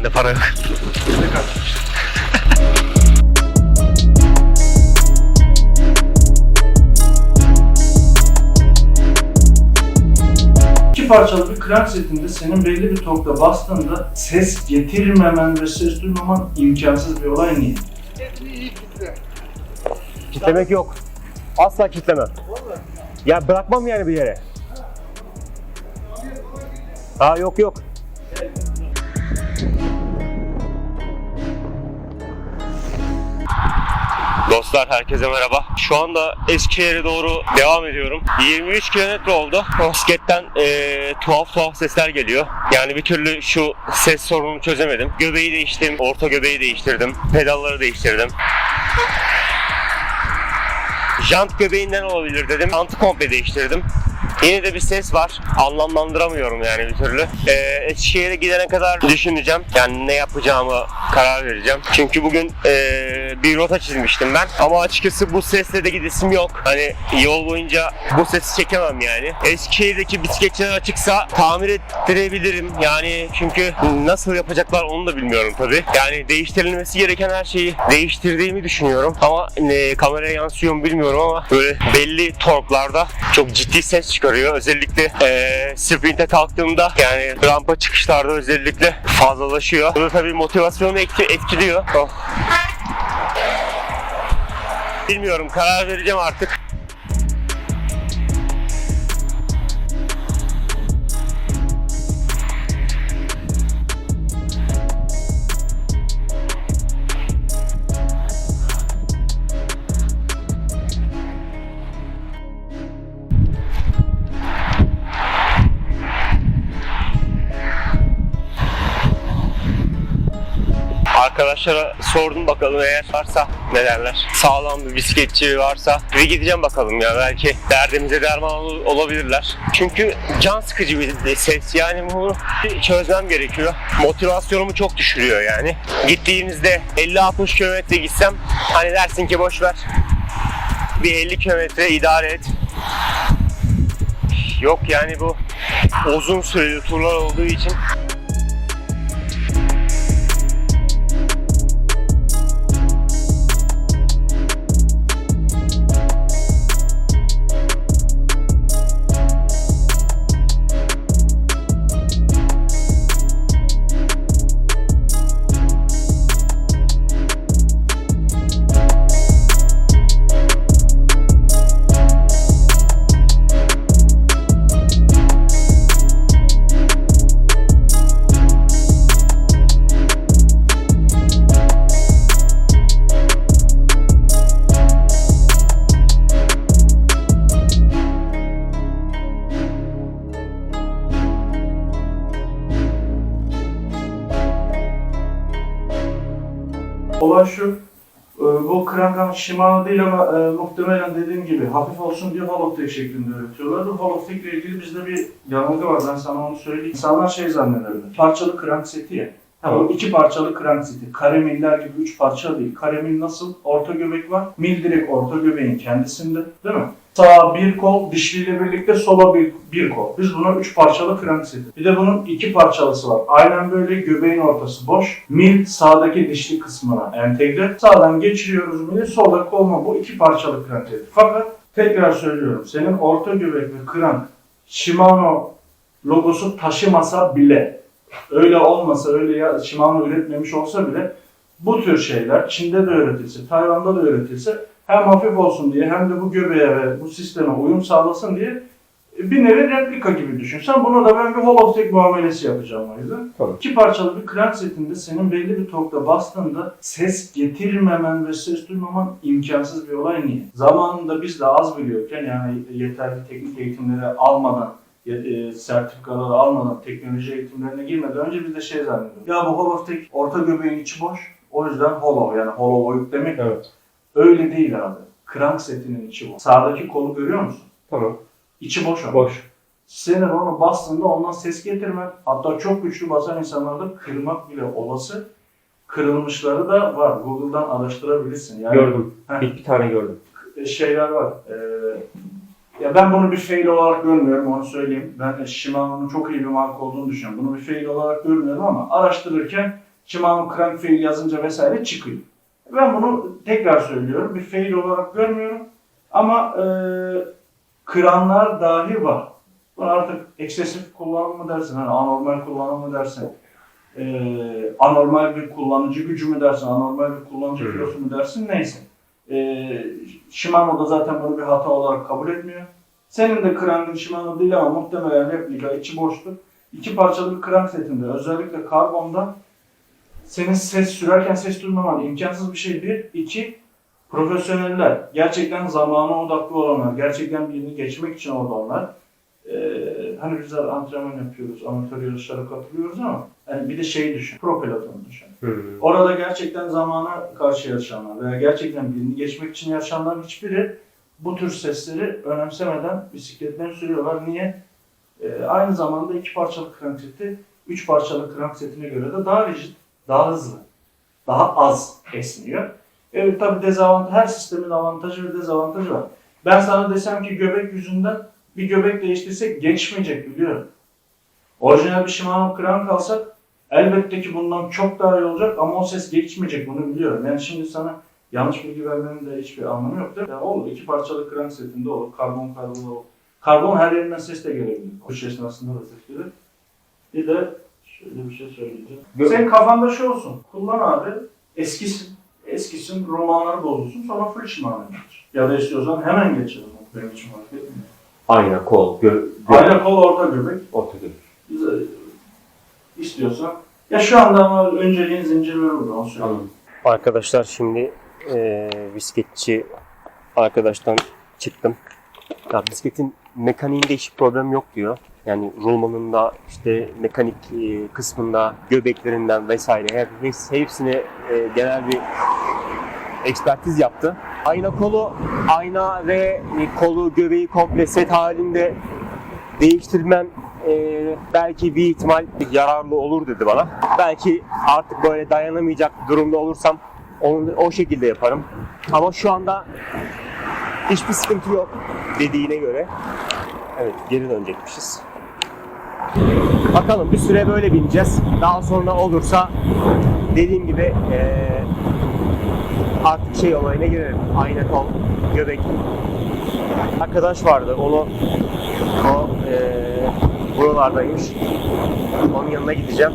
bende para yok. İki parçalı bir krank setinde senin belli bir torkla bastığında ses getirmemen ve ses duymaman imkansız bir olay niye? Kitlemek yok. Asla kitlemem. Ya bırakmam yani bir yere. Aa yok yok. Dostlar herkese merhaba. Şu anda Eskişehir'e doğru devam ediyorum. 23 kilometre oldu. Bisikletten eee, tuhaf tuhaf sesler geliyor. Yani bir türlü şu ses sorununu çözemedim. Göbeği değiştim, orta göbeği değiştirdim, pedalları değiştirdim. Jant göbeğinden olabilir dedim. Jantı komple değiştirdim. Yine de bir ses var. Anlamlandıramıyorum yani bir türlü. Ee, Eskişehir'e gidene kadar düşüneceğim. Yani ne yapacağımı karar vereceğim. Çünkü bugün ee, bir rota çizmiştim ben. Ama açıkçası bu sesle de gidesim yok. Hani yol boyunca bu sesi çekemem yani. Eskişehir'deki bisikletçiler açıksa tamir ettirebilirim. Yani çünkü nasıl yapacaklar onu da bilmiyorum tabii. Yani değiştirilmesi gereken her şeyi değiştirdiğimi düşünüyorum. Ama e, kameraya yansıyor mu bilmiyorum ama böyle belli torklarda çok ciddi ses çıkarıyor. Özellikle e, sprinte kalktığımda yani rampa çıkışlarda özellikle fazlalaşıyor. Bu da tabii motivasyonu etki- etkiliyor. Oh. Bilmiyorum karar vereceğim artık. Arkadaşlara sordum bakalım eğer varsa ne derler. Sağlam bir bisikletçi varsa bir gideceğim bakalım ya belki derdimize derman ol- olabilirler. Çünkü can sıkıcı bir ses yani bunu çözmem gerekiyor. Motivasyonumu çok düşürüyor yani. Gittiğimizde 50-60 kilometre gitsem hani dersin ki boş ver bir 50 kilometre idare et. Yok yani bu uzun süreli turlar olduğu için Olay şu, e, bu krankan Shimano değil ama e, muhtemelen dediğim gibi hafif olsun diye Holoftek şeklinde üretiyorlar. Bu Holoftek ile ilgili bizde bir yanılgı var, ben sana onu söyleyeyim. İnsanlar şey zannederler, parçalı krank seti ya. Tamam. Bu iki parçalı krank seti. Kare miller gibi üç parça değil. Kare mil nasıl? Orta göbek var. Mil direkt orta göbeğin kendisinde. Değil mi? Sağa bir kol, dişliyle birlikte sola bir, bir kol. Biz buna üç parçalı krank seti. Bir de bunun iki parçalısı var. Aynen böyle göbeğin ortası boş. Mil sağdaki dişli kısmına entegre. Sağdan geçiriyoruz mili, soldaki kolma. Bu iki parçalı krank seti. Fakat tekrar söylüyorum. Senin orta göbek ve krank Shimano logosu taşımasa bile öyle olmasa, öyle ya Shimano üretmemiş olsa bile bu tür şeyler Çin'de de üretilse, Tayvan'da da üretilse hem hafif olsun diye hem de bu göbeğe ve bu sisteme uyum sağlasın diye bir nevi replika gibi düşün. Sen buna da ben bir holoftek muamelesi yapacağım o yüzden. Tamam. İki parçalı bir krank setinde senin belli bir torkta bastığında ses getirmemen ve ses duymaman imkansız bir olay niye? Zamanında biz de az biliyorken yani yeterli teknik eğitimleri almadan e, sertifikaları almadan teknoloji eğitimlerine girmeden önce biz de şey zannediyorduk. Ya bu holoftek orta göbeğin içi boş. O yüzden hollow yani hollow oyuk demek. Evet. Öyle değil abi. Krank setinin içi boş. Sağdaki kolu görüyor musun? Tamam. İçi boş ama. Boş. Senin onu bastığında ondan ses getirmen, hatta çok güçlü basan insanlarda kırmak bile olası. Kırılmışları da var. Google'dan araştırabilirsin. Yani Gördüm. Heh. Bir, bir tane gördüm. şeyler var. Ee, Ya ben bunu bir fail olarak görmüyorum onu söyleyeyim. Ben Shimano'nun çok iyi bir marka olduğunu düşünüyorum. Bunu bir fail olarak görmüyorum ama araştırırken Shimano crank fail yazınca vesaire çıkıyor. Ben bunu tekrar söylüyorum. Bir fail olarak görmüyorum. Ama e, kıranlar dahi var. Bunu artık eksesif kullanım mı dersin, hani anormal kullanım mı dersin, e, anormal bir kullanıcı gücü mü dersin, anormal bir kullanıcı Hı. kilosu mu dersin neyse. E, Shimano da zaten bunu bir hata olarak kabul etmiyor. Senin de krangın Shimano değil ama muhtemelen replika içi boştur. İki parçalı bir krank setinde özellikle karbonda senin ses sürerken ses duymaman imkansız bir şey. Bir, iki, profesyoneller, gerçekten zamana odaklı olanlar, gerçekten birini geçmek için orada onlar. Ee, hani bizler antrenman yapıyoruz, amatör yarışlara katılıyoruz ama hani bir de şey düşün, pro pilotunu düşün. Orada gerçekten zamana karşı yarışanlar veya gerçekten birini geçmek için yarışanların hiçbiri bu tür sesleri önemsemeden bisikletlerini sürüyorlar. Niye? Ee, aynı zamanda iki parçalı crank seti, üç parçalı crank setine göre de daha rigid, daha hızlı, daha az esniyor. Evet tabi dezavantaj, her sistemin avantajı ve dezavantajı var. Ben sana desem ki göbek yüzünden bir göbek değiştirsek geçmeyecek biliyorum. Orijinal bir Shimano crank alsak elbette ki bundan çok daha iyi olacak ama o ses geçmeyecek bunu biliyorum. Yani şimdi sana yanlış bilgi vermenin de hiçbir anlamı yok. Yani olur iki parçalı crank setinde olur, karbon karbon olur. Karbon her yerinden ses de gelebilir. Koşu esnasında da ses gelir. Bir de şöyle bir şey söyleyeceğim. Senin kafanda şu olsun. Kullan abi. Eskisin. Eskisin. Romanları bozulsun. Sonra full geç. Ya da istiyorsan hemen geçelim. Benim için fark etmiyor. Ayna, kol, gö, gö Aynen kol orta göbek. orta göbek. Bize istiyorsan. Ya şu anda ama önceliğin zincirleri burada. Onu söyleyeyim. Anladım. Arkadaşlar şimdi e, bisikletçi arkadaştan çıktım. Ya bisikletin mekaniğinde hiç problem yok diyor. Yani rulmanında işte mekanik e, kısmında göbeklerinden vesaire hep, hepsi- hepsini e, genel bir ekspertiz yaptı. Ayna kolu, ayna ve e, kolu göbeği komple set halinde değiştirmem e, belki bir ihtimal yararlı olur dedi bana. Belki artık böyle dayanamayacak durumda olursam onu o şekilde yaparım. Ama şu anda hiçbir sıkıntı yok dediğine göre. Evet geri dönecekmişiz. Bakalım bir süre böyle bineceğiz. Daha sonra olursa dediğim gibi e, artık şey olayına girerim. Ayna kol, göbek. Arkadaş vardı onu o eee buralardaymış. Onun yanına gideceğim.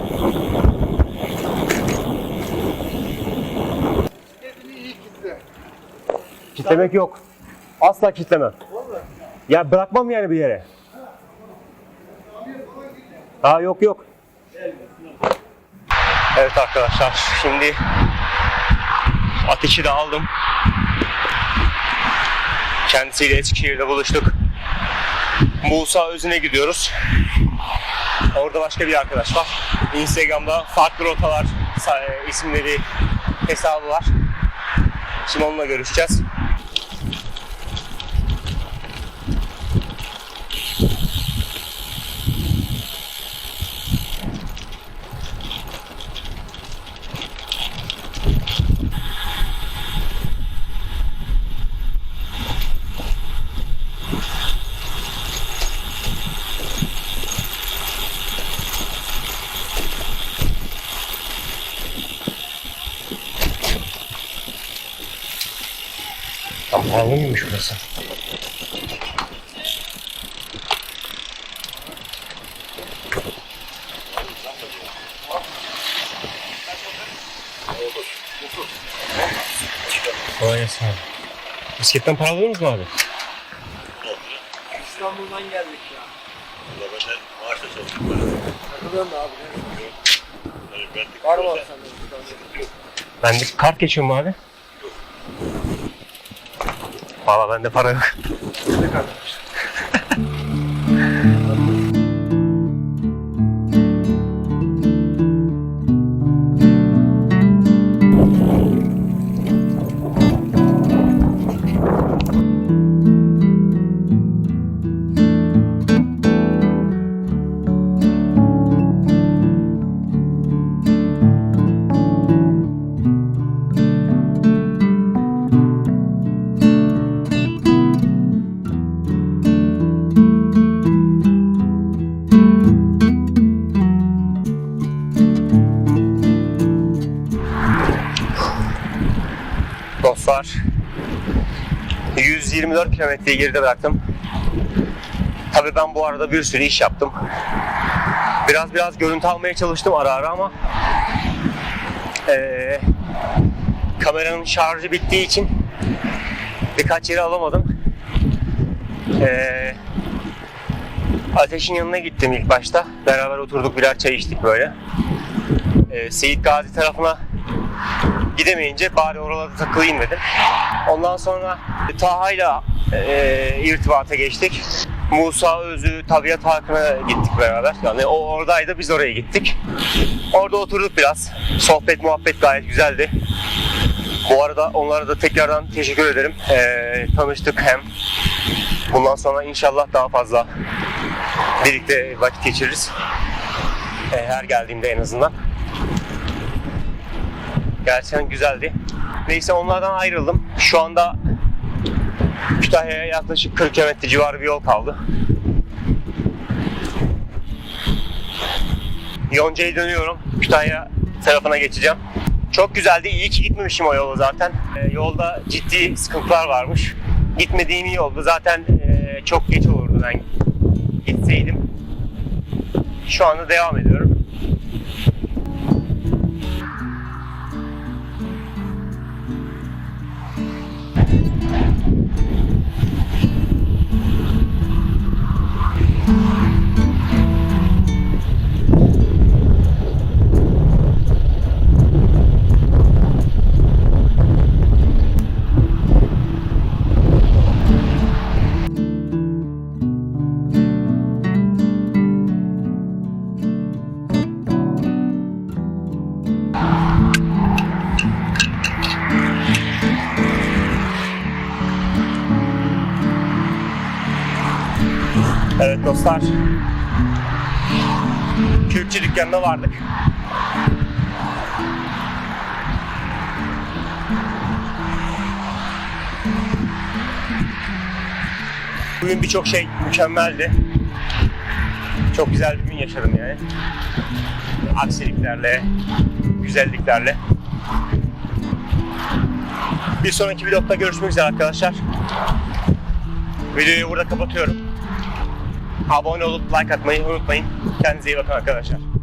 Kitlemek yok. Asla kitlemem. Ya bırakmam yani bir yere. Aa yok yok. Evet arkadaşlar şimdi ateşi de aldım. Kendisiyle Eskişehir'de buluştuk. Musa Özü'ne gidiyoruz. Orada başka bir arkadaş var. Instagram'da farklı rotalar e, isimleri hesabı var. Şimdi onunla görüşeceğiz. Mıymış burası? Kolay gelsin abi. Bisikletten para alıyor musun abi? İstanbul'dan geldik ya. Valla ben de maaşla çalışıyorum. Takılıyorum da abi. Benlik Var mı olsa sende? sıkıntı yok. Ben de kart geçiyor mu abi? Valla bende para yok. 124 kilometreyi geride bıraktım. Tabii ben bu arada bir sürü iş yaptım. Biraz biraz görüntü almaya çalıştım ara ara ama eee, kameranın şarjı bittiği için birkaç yere alamadım. Eee, ateşin yanına gittim ilk başta. Beraber oturduk birer çay içtik böyle. Eee Seyit Gazi tarafına gidemeyince bari oralarda takılayım dedim. Ondan sonra Taha'yla e, irtibata geçtik. Musa Özü, Tabiat Parkı'na gittik beraber. Yani o oradaydı, biz oraya gittik. Orada oturduk biraz. Sohbet, muhabbet gayet güzeldi. Bu arada onlara da tekrardan teşekkür ederim. E, tanıştık hem. Bundan sonra inşallah daha fazla birlikte vakit geçiririz. E, her geldiğimde en azından. Gerçekten güzeldi. Neyse onlardan ayrıldım. Şu anda Kütahya'ya yaklaşık 40 km civarı bir yol kaldı. Yonca'ya dönüyorum. Kütahya tarafına geçeceğim. Çok güzeldi. İyi ki gitmemişim o yola zaten. Ee, yolda ciddi sıkıntılar varmış. Gitmediğim iyi oldu. Zaten e, çok geç olurdu ben gitseydim. Şu anda devam ediyorum. Dostlar. Kürkçü dükkanına vardık. Bugün birçok şey mükemmeldi. Çok güzel bir gün yaşadım yani. Aksiliklerle, güzelliklerle. Bir sonraki vlogda görüşmek üzere arkadaşlar. Videoyu burada kapatıyorum. Abone olup like atmayı unutmayın. Kendinize iyi bakın arkadaşlar.